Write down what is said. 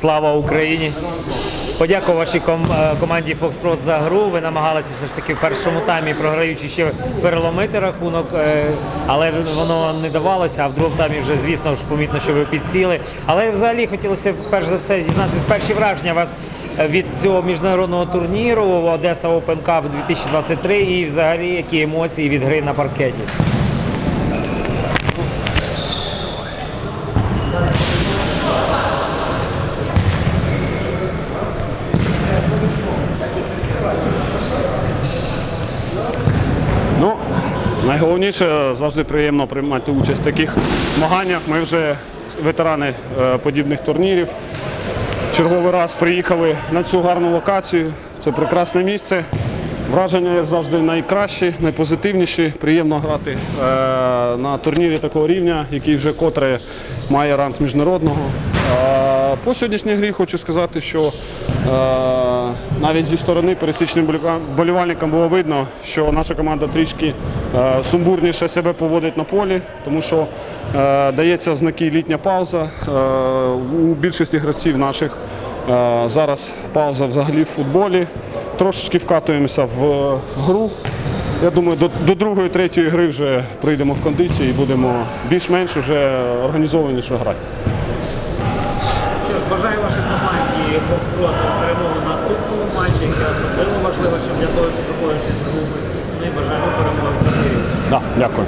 Слава Україні! Подякую вашій е, команді Фокстрот за гру. Ви намагалися все ж таки в першому таймі, програючи ще переломити рахунок, е, але воно не давалося. А в другому таймі вже, звісно ж, помітно, що ви підсіли. Але взагалі хотілося перш за все дізнатися перші враження вас е, від цього міжнародного турніру Одеса Open Cup 2023 і взагалі які емоції від гри на паркеті. Ну, найголовніше завжди приємно приймати участь в таких змаганнях. Ми вже ветерани е, подібних турнірів. Черговий раз приїхали на цю гарну локацію. Це прекрасне місце. Враження, як завжди, найкращі, найпозитивніші. Приємно грати е, на турнірі такого рівня, який вже котре має ранг міжнародного. Е, по сьогоднішній грі хочу сказати, що е, навіть зі сторони пересічним болівальникам було видно, що наша команда трішки е, сумбурніше себе поводить на полі, тому що е, дається знаки літня пауза. Е, у більшості гравців наших зараз пауза взагалі в футболі. Трошечки вкатуємося в гру. Я думаю, до, до другої, третьої гри вже прийдемо в кондиції і будемо більш-менш вже організованіше грати. Бажаю вашій команді Фокстрот перемоги в наступному матчі, яке особливо важливо, щоб для того, щоб проходити групи. Ну і бажаємо перемоги. Да, дякую.